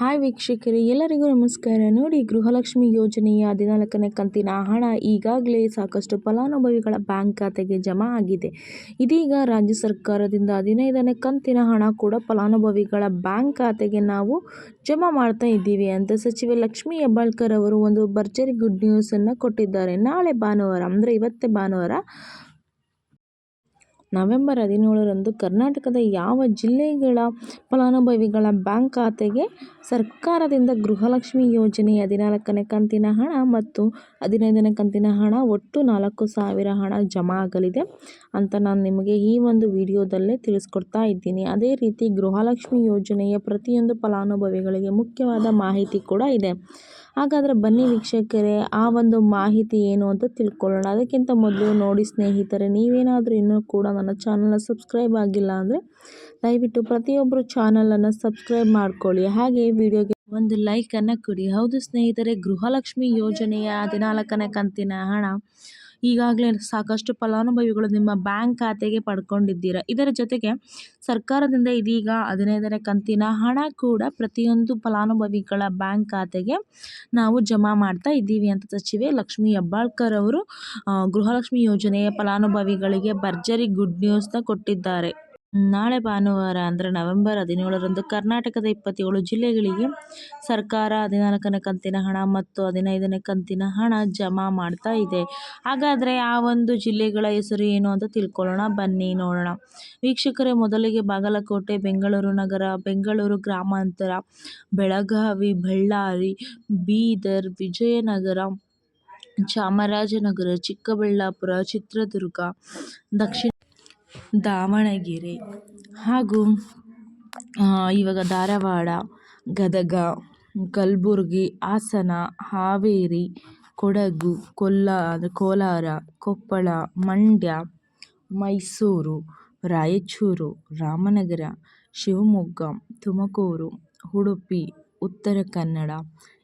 Hi ವೀಕ್ಷಕರೇ, ಎಲ್ಲರಿಗೂ ನಮಸ್ಕಾರ. ನೋಡಿ, ಗೃಹಲಕ್ಷ್ಮಿ ಯೋಜನೆಯ ಹದಿನಾಲ್ಕನೇ ಕಂತಿನ ಹಣ ಈಗಾಗಲೇ ಸಾಕಷ್ಟು ಫಲಾನುಭವಿಗಳ ಬ್ಯಾಂಕ್ ಖಾತೆಗೆ ಜಮಾ ಆಗಿದೆ. ಇದೀಗ ರಾಜ್ಯ ಸರ್ಕಾರದಿಂದ ಹದಿನೈದನೇ ಕಂತಿನ ಹಣ ಕೂಡ ಫಲಾನುಭವಿಗಳ ಬ್ಯಾಂಕ್ ಖಾತೆಗೆ ನಾವು ಜಮಾ ಮಾಡ್ತಾ ಇದ್ದೀವಿ ಅಂತ ಸಚಿವೆ ಲಕ್ಷ್ಮಿ ಹೆಬ್ಬಾಳ್ಕರ್ ಅವರು ಒಂದು ಭರ್ಜರಿ ಗುಡ್ ನ್ಯೂಸನ್ನು ಕೊಟ್ಟಿದ್ದಾರೆ. ನಾಳೆ ಭಾನುವಾರ, ಅಂದರೆ ಇವತ್ತೇ ಭಾನುವಾರ ನವೆಂಬರ್ ಹದಿನೇಳರಂದು ಕರ್ನಾಟಕದ ಯಾವ ಜಿಲ್ಲೆಗಳ ಫಲಾನುಭವಿಗಳ ಬ್ಯಾಂಕ್ ಖಾತೆಗೆ ಸರ್ಕಾರದಿಂದ ಗೃಹಲಕ್ಷ್ಮಿ ಯೋಜನೆ ಹದಿನಾಲ್ಕನೇ ಕಂತಿನ ಹಣ ಮತ್ತು ಹದಿನೈದನೇ ಕಂತಿನ ಹಣ ಒಟ್ಟು ನಾಲ್ಕು ಸಾವಿರ ಹಣ ಜಮಾ ಆಗಲಿದೆ ಅಂತ ನಾನು ನಿಮಗೆ ಈ ಒಂದು ವಿಡಿಯೋದಲ್ಲೇ ತಿಳಿಸ್ಕೊಡ್ತಾ ಇದ್ದೀನಿ. ಅದೇ ರೀತಿ ಗೃಹಲಕ್ಷ್ಮಿ ಯೋಜನೆಯ ಪ್ರತಿಯೊಂದು ಫಲಾನುಭವಿಗಳಿಗೆ ಮುಖ್ಯವಾದ ಮಾಹಿತಿ ಕೂಡ ಇದೆ. ಹಾಗಾದರೆ ಬನ್ನಿ ವೀಕ್ಷಕರೇ, ಆ ಒಂದು ಮಾಹಿತಿ ಏನು ಅಂತ ತಿಳ್ಕೊಳ್ಳೋಣ. ಅದಕ್ಕಿಂತ ಮೊದಲು ನೋಡಿ ಸ್ನೇಹಿತರೆ, ನೀವೇನಾದರೂ ಇನ್ನೂ ಕೂಡ ನನ್ನ ಚಾನಲ್ನ ಸಬ್ಸ್ಕ್ರೈಬ್ ಆಗಿಲ್ಲ ಅಂದರೆ ದಯವಿಟ್ಟು ಪ್ರತಿಯೊಬ್ಬರು ಚಾನಲನ್ನು ಸಬ್ಸ್ಕ್ರೈಬ್ ಮಾಡ್ಕೊಳ್ಳಿ. ಹಾಗೆ ವಿಡಿಯೋಗೆ ಒಂದು ಲೈಕನ್ನು ಕೊಡಿ. ಹೌದು ಸ್ನೇಹಿತರೆ, ಗೃಹಲಕ್ಷ್ಮಿ ಯೋಜನೆಯ ಹದಿನಾಲ್ಕನೇ ಕಂತಿನ ಹಣ ಈಗಾಗಲೇ ಸಾಕಷ್ಟು ಫಲಾನುಭವಿಗಳು ನಿಮ್ಮ ಬ್ಯಾಂಕ್ ಖಾತೆಗೆ ಪಡ್ಕೊಂಡಿದ್ದೀರಾ. ಇದರ ಜೊತೆಗೆ ಸರ್ಕಾರದಿಂದ ಇದೀಗ ಹದಿನೈದನೇ ಕಂತಿನ ಹಣ ಕೂಡ ಪ್ರತಿಯೊಂದು ಫಲಾನುಭವಿಗಳ ಬ್ಯಾಂಕ್ ಖಾತೆಗೆ ನಾವು ಜಮಾ ಮಾಡ್ತಾ ಇದ್ದೀವಿ ಅಂತ ಸಚಿವೆ ಲಕ್ಷ್ಮೀ ಹೆಬ್ಬಾಳ್ಕರ್ ಅವರು ಗೃಹಲಕ್ಷ್ಮಿ ಯೋಜನೆಯ ಫಲಾನುಭವಿಗಳಿಗೆ ಭರ್ಜರಿ ಗುಡ್ ನ್ಯೂಸ್ನ ಕೊಟ್ಟಿದ್ದಾರೆ. ನಾಳೆ ಭಾನುವಾರ ಅಂದರೆ ನವೆಂಬರ್ ಹದಿನೇಳರಂದು ಕರ್ನಾಟಕದ ಇಪ್ಪತ್ತೇಳು ಜಿಲ್ಲೆಗಳಿಗೆ ಸರ್ಕಾರ ಹದಿನಾಲ್ಕನೇ ಕಂತಿನ ಹಣ ಮತ್ತು ಹದಿನೈದನೇ ಕಂತಿನ ಹಣ ಜಮಾ ಮಾಡ್ತಾ ಇದೆ. ಹಾಗಾದರೆ ಆ ಒಂದು ಜಿಲ್ಲೆಗಳ ಹೆಸರು ಏನು ಅಂತ ತಿಳ್ಕೊಳ್ಳೋಣ. ಬನ್ನಿ ನೋಡೋಣ. ವೀಕ್ಷಕರೇ, ಮೊದಲಿಗೆ ಬಾಗಲಕೋಟೆ, ಬೆಂಗಳೂರು ನಗರ, ಬೆಂಗಳೂರು ಗ್ರಾಮಾಂತರ, ಬೆಳಗಾವಿ, ಬಳ್ಳಾರಿ, ಬೀದರ್, ವಿಜಯನಗರ, ಚಾಮರಾಜನಗರ, ಚಿಕ್ಕಬಳ್ಳಾಪುರ, ಚಿತ್ರದುರ್ಗ, ದಕ್ಷಿಣ ದಾವಣಗೆರೆ ಹಾಗೂ ಇವಾಗ ಧಾರವಾಡ, ಗದಗ, ಕಲಬುರ್ಗಿ, ಹಾಸನ, ಹಾವೇರಿ, ಕೊಡಗು ಕೊಲ್ಲಾರ ಕೋಲಾರ, ಕೊಪ್ಪಳ, ಮಂಡ್ಯ, ಮೈಸೂರು, ರಾಯಚೂರು, ರಾಮನಗರ, ಶಿವಮೊಗ್ಗ, ತುಮಕೂರು, ಉಡುಪಿ, ಉತ್ತರ ಕನ್ನಡ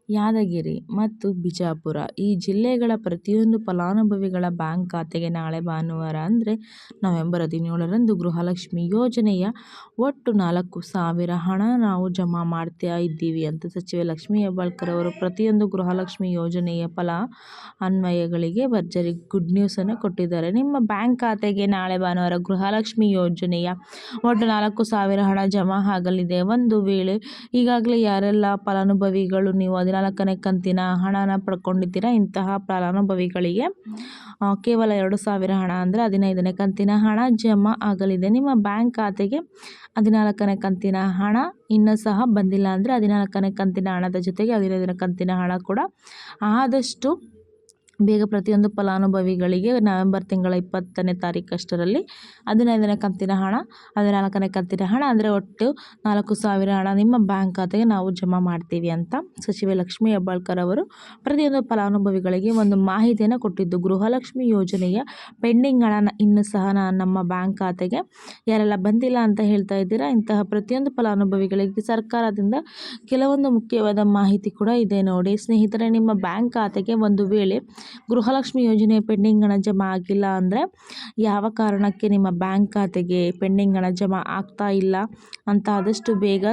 ಯಾದಗಿರಿ ಮತ್ತು ಬಿಜಾಪುರ. ಈ ಜಿಲ್ಲೆಗಳ ಪ್ರತಿಯೊಂದು ಫಲಾನುಭವಿಗಳ ಬ್ಯಾಂಕ್ ಖಾತೆಗೆ ನಾಳೆ ಭಾನುವಾರ ಅಂದರೆ ನವೆಂಬರ್ ಹದಿನೇಳರಂದು ಗೃಹಲಕ್ಷ್ಮಿ ಯೋಜನೆಯ ಒಟ್ಟು ನಾಲ್ಕು ಸಾವಿರ ಹಣ ನಾವು ಜಮಾ ಮಾಡ್ತಾ ಇದ್ದೀವಿ ಅಂತ ಸಚಿವೆ ಲಕ್ಷ್ಮೀ ಹೆಬ್ಬಾಳ್ಕರ್ ಅವರು ಪ್ರತಿಯೊಂದು ಗೃಹಲಕ್ಷ್ಮಿ ಯೋಜನೆಯ ಫಲ ಅನ್ವಯಗಳಿಗೆ ಭರ್ಜರಿ ಗುಡ್ ನ್ಯೂಸನ್ನು ಕೊಟ್ಟಿದ್ದಾರೆ. ನಿಮ್ಮ ಬ್ಯಾಂಕ್ ಖಾತೆಗೆ ನಾಳೆ ಭಾನುವಾರ ಗೃಹಲಕ್ಷ್ಮಿ ಯೋಜನೆಯ ಒಟ್ಟು ನಾಲ್ಕು ಸಾವಿರ ಹಣ ಜಮಾ ಆಗಲಿದೆ. ಒಂದು ವೇಳೆ ಈಗಾಗಲೇ ಯಾರೆಲ್ಲ ಫಲಾನುಭವಿಗಳು ನೀವು ಹದಿನಾಲ್ಕನೇ ಕಂತಿನ ಹಣನ ಪಡ್ಕೊಂಡಿದ್ದೀರಾ? ಇಂತಹ ಫಲಾನುಭವಿಗಳಿಗೆ. ಕೇವಲ ಎರಡು ಸಾವಿರ ಹಣ ಅಂದರೆ ಹದಿನೈದನೇ ಕಂತಿನ ಹಣ ಜಮಾ ಆಗಲಿದೆ. ನಿಮ್ಮ ಬ್ಯಾಂಕ್ ಖಾತೆಗೆ ಹದಿನಾಲ್ಕನೇ ಕಂತಿನ ಹಣ ಇನ್ನೂ ಸಹ ಬಂದಿಲ್ಲ ಅಂದರೆ ಹದಿನಾಲ್ಕನೇ ಕಂತಿನ ಹಣದ ಜೊತೆಗೆ ಹದಿನೈದನೇ ಕಂತಿನ ಹಣ ಕೂಡ. ಆದಷ್ಟು ಬೇಗ ಪ್ರತಿಯೊಂದು ಫಲಾನುಭವಿಗಳಿಗೆ ನವೆಂಬರ್ ತಿಂಗಳ ಇಪ್ಪತ್ತನೇ ತಾರೀಕಷ್ಟರಲ್ಲಿ ಹದಿನೈದನೇ ಕಂತಿನ ಹಣ, ಹದಿನಾಲ್ಕನೇ ಕಂತಿನ ಹಣ, ಅಂದರೆ ಒಟ್ಟು ನಾಲ್ಕು ಸಾವಿರ ಹಣ ನಿಮ್ಮ ಬ್ಯಾಂಕ್ ಖಾತೆಗೆ ನಾವು ಜಮಾ ಮಾಡ್ತೀವಿ ಅಂತ ಸಚಿವೆ ಲಕ್ಷ್ಮೀ ಹೆಬ್ಬಾಳ್ಕರ್ ಅವರು ಪ್ರತಿಯೊಂದು ಫಲಾನುಭವಿಗಳಿಗೆ ಒಂದು ಮಾಹಿತಿಯನ್ನು ಕೊಟ್ಟಿದ್ದು. ಗೃಹಲಕ್ಷ್ಮಿ ಯೋಜನೆಯ ಪೆಂಡಿಂಗ್ ಹಣ ಇನ್ನೂ ಸಹ ನಮ್ಮ ಬ್ಯಾಂಕ್ ಖಾತೆಗೆ ಯಾರೆಲ್ಲ ಬಂದಿಲ್ಲ ಅಂತ ಹೇಳ್ತಾ ಇದ್ದೀರಾ? ಇಂತಹ ಪ್ರತಿಯೊಂದು ಫಲಾನುಭವಿಗಳಿಗೆ ಸರ್ಕಾರದಿಂದ ಕೆಲವೊಂದು ಮುಖ್ಯವಾದ ಮಾಹಿತಿ ಕೂಡ ಇದೆ ನೋಡಿ. ಸ್ನೇಹಿತರೆ, ನಿಮ್ಮ ಬ್ಯಾಂಕ್ ಖಾತೆಗೆ ಒಂದು ವೇಳೆ ಗೃಹಲಕ್ಷ್ಮಿ ಯೋಜನೆ ಪೆಂಡಿಂಗ್ ಹಣ ಜಮಾ ಆಗಿಲ್ಲ ಅಂದರೆ ಯಾವ ಕಾರಣಕ್ಕೆ ನಿಮ್ಮ ಬ್ಯಾಂಕ್ ಖಾತೆಗೆ ಪೆಂಡಿಂಗ್ ಹಣ ಜಮಾ ಆಗ್ತಾ ಇಲ್ಲ ಅಂತ ಆದಷ್ಟು ಬೇಗ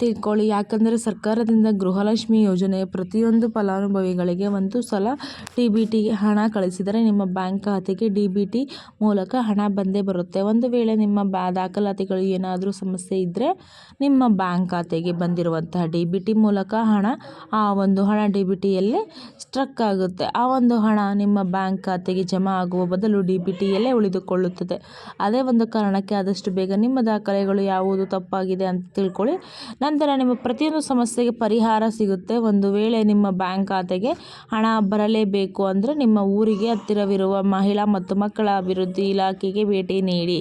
ತಿಳ್ಕೊಳ್ಳಿ. ಯಾಕಂದರೆ ಸರ್ಕಾರದಿಂದ ಗೃಹಲಕ್ಷ್ಮಿ ಯೋಜನೆ ಪ್ರತಿಯೊಂದು ಫಲಾನುಭವಿಗಳಿಗೆ ಒಂದು ಸಲ ಡಿ ಬಿ ಟಿಗೆ ಹಣ ಕಳಿಸಿದರೆ ನಿಮ್ಮ ಬ್ಯಾಂಕ್ ಖಾತೆಗೆ ಡಿ ಬಿ ಟಿ ಮೂಲಕ ಹಣ ಬಂದೇ ಬರುತ್ತೆ. ಒಂದು ವೇಳೆ ನಿಮ್ಮ ಬ್ಯಾ, ದಾಖಲಾತಿಗಳು ಏನಾದರೂ ಸಮಸ್ಯೆ ಇದ್ದರೆ ನಿಮ್ಮ ಬ್ಯಾಂಕ್ ಖಾತೆಗೆ ಬಂದಿರುವಂತಹ ಡಿ ಬಿ ಟಿ ಮೂಲಕ ಹಣ, ಆ ಒಂದು ಹಣ ಡಿ ಬಿ ಟಿಯಲ್ಲೇ ಸ್ಟ್ರಕ್ ಆಗುತ್ತೆ. ಆ ಒಂದು ಹಣ ನಿಮ್ಮ ಬ್ಯಾಂಕ್ ಖಾತೆಗೆ ಜಮಾ ಆಗುವ ಬದಲು ಡಿ ಬಿ ಟಿಯಲ್ಲೇ ಉಳಿದುಕೊಳ್ಳುತ್ತದೆ. ಅದೇ ಒಂದು ಕಾರಣಕ್ಕೆ ಆದಷ್ಟು ಬೇಗ ನಿಮ್ಮ ದಾಖಲೆಗಳು ಯಾವುದು ತಪ್ಪಾಗಿದೆ ಅಂತ ತಿಳ್ಕೊಳ್ಳಿ. ನಂತರ ನಿಮ್ಮ ಪ್ರತಿಯೊಂದು ಸಮಸ್ಯೆಗೆ ಪರಿಹಾರ ಸಿಗುತ್ತೆ. ಒಂದು ವೇಳೆ ನಿಮ್ಮ ಬ್ಯಾಂಕ್ ಖಾತೆಗೆ ಹಣ ಬರಲೇಬೇಕು ಅಂದರೆ ನಿಮ್ಮ ಊರಿಗೆ ಹತ್ತಿರವಿರುವ ಮಹಿಳಾ ಮತ್ತು ಮಕ್ಕಳ ಅಭಿವೃದ್ಧಿ ಇಲಾಖೆಗೆ ಭೇಟಿ ನೀಡಿ.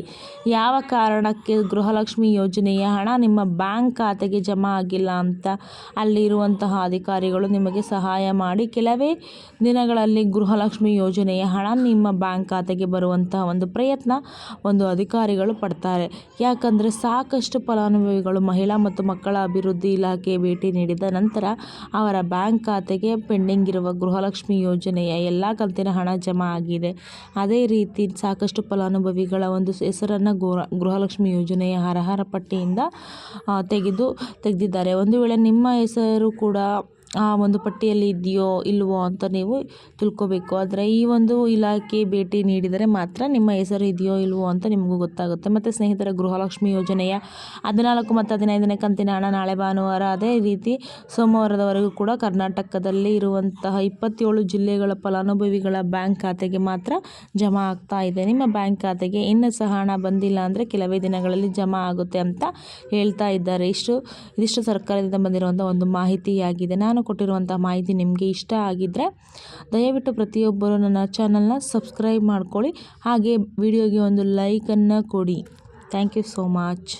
ಯಾವ ಕಾರಣಕ್ಕೆ ಗೃಹಲಕ್ಷ್ಮಿ ಯೋಜನೆಯ ಹಣ ನಿಮ್ಮ ಬ್ಯಾಂಕ್ ಖಾತೆಗೆ ಜಮಾ ಆಗಿಲ್ಲ ಅಂತ ಅಲ್ಲಿರುವಂತಹ ಅಧಿಕಾರಿಗಳು ನಿಮಗೆ ಸಹಾಯ ಮಾಡಿ. ಕೆಲವೇ ದಿನಗಳಲ್ಲಿ ಗೃಹಲಕ್ಷ್ಮಿ ಯೋಜನೆಯ ಹಣ ನಿಮ್ಮ ಬ್ಯಾಂಕ್ ಖಾತೆಗೆ ಬರುವಂತಹ ಒಂದು ಪ್ರಯತ್ನ ಒಂದು ಅಧಿಕಾರಿಗಳು ಪಡ್ತಾರೆ. ಯಾಕಂದರೆ ಸಾಕಷ್ಟು ಫಲಾನುಭವಿಗಳು ಮಹಿಳಾ ಮತ್ತು ಮಕ್ಕಳ ಮಕ್ಕಳ ಅಭಿವೃದ್ಧಿ ಇಲಾಖೆ ಭೇಟಿ ನೀಡಿದ ನಂತರ ಅವರ ಬ್ಯಾಂಕ್ ಖಾತೆಗೆ ಪೆಂಡಿಂಗ್ ಇರುವ ಗೃಹಲಕ್ಷ್ಮಿ ಯೋಜನೆಯ ಎಲ್ಲ ಕಂತಿನ ಹಣ ಜಮಾ ಆಗಿದೆ. ಅದೇ ರೀತಿ ಸಾಕಷ್ಟು ಫಲಾನುಭವಿಗಳ ಒಂದು ಹೆಸರನ್ನು ಗೃಹ ಗೃಹಲಕ್ಷ್ಮಿ ಯೋಜನೆಯ ಅರ್ಹರ ಪಟ್ಟಿಯಿಂದ ತೆಗೆದು ತೆಗೆದಿದ್ದಾರೆ. ಒಂದು ವೇಳೆ ನಿಮ್ಮ ಹೆಸರು ಕೂಡ ಆ ಒಂದು ಪಟ್ಟಿಯಲ್ಲಿ ಇದೆಯೋ ಇಲ್ಲವೋ ಅಂತ ನೀವು ತಿಳ್ಕೊಬೇಕು. ಆದರೆ ಈ ಒಂದು ಇಲಾಖೆ ಭೇಟಿ ನೀಡಿದರೆ ಮಾತ್ರ ನಿಮ್ಮ ಹೆಸರು ಇದೆಯೋ ಇಲ್ವೋ ಅಂತ ನಿಮಗೂ ಗೊತ್ತಾಗುತ್ತೆ. ಮತ್ತು ಸ್ನೇಹಿತರ, ಗೃಹಲಕ್ಷ್ಮಿ ಯೋಜನೆಯ ಹದಿನಾಲ್ಕು ಮತ್ತು ಹದಿನೈದನೇ ಕಂತಿನ ಹಣ ನಾಳೆ ಭಾನುವಾರ ಅದೇ ರೀತಿ ಸೋಮವಾರದವರೆಗೂ ಕೂಡ ಕರ್ನಾಟಕದಲ್ಲಿ ಇರುವಂತಹ ಇಪ್ಪತ್ತೇಳು ಜಿಲ್ಲೆಗಳ ಫಲಾನುಭವಿಗಳ ಬ್ಯಾಂಕ್ ಖಾತೆಗೆ ಮಾತ್ರ ಜಮಾ ಆಗ್ತಾ ಇದೆ. ನಿಮ್ಮ ಬ್ಯಾಂಕ್ ಖಾತೆಗೆ ಇನ್ನೂ ಸಹ ಹಣ ಬಂದಿಲ್ಲ ಅಂದರೆ ಕೆಲವೇ ದಿನಗಳಲ್ಲಿ ಜಮಾ ಆಗುತ್ತೆ ಅಂತ ಹೇಳ್ತಾ ಇದ್ದಾರೆ. ಇಷ್ಟು ಇದಿಷ್ಟು ಸರ್ಕಾರದಿಂದ ಬಂದಿರುವಂಥ ಒಂದು ಮಾಹಿತಿಯಾಗಿದೆ. ನಾನು ಕೊಟ್ಟಿರುವಂಥ ಮಾಹಿತಿ ನಿಮಗೆ ಇಷ್ಟ ಆಗಿದ್ದರೆ ದಯವಿಟ್ಟು ಪ್ರತಿಯೊಬ್ಬರು ನನ್ನ ಚಾನಲ್ನ ಸಬ್ಸ್ಕ್ರೈಬ್ ಮಾಡ್ಕೊಳ್ಳಿ. ಹಾಗೆ ವಿಡಿಯೋಗೆ ಒಂದು ಲೈಕನ್ನು ಕೊಡಿ. Thank you so much.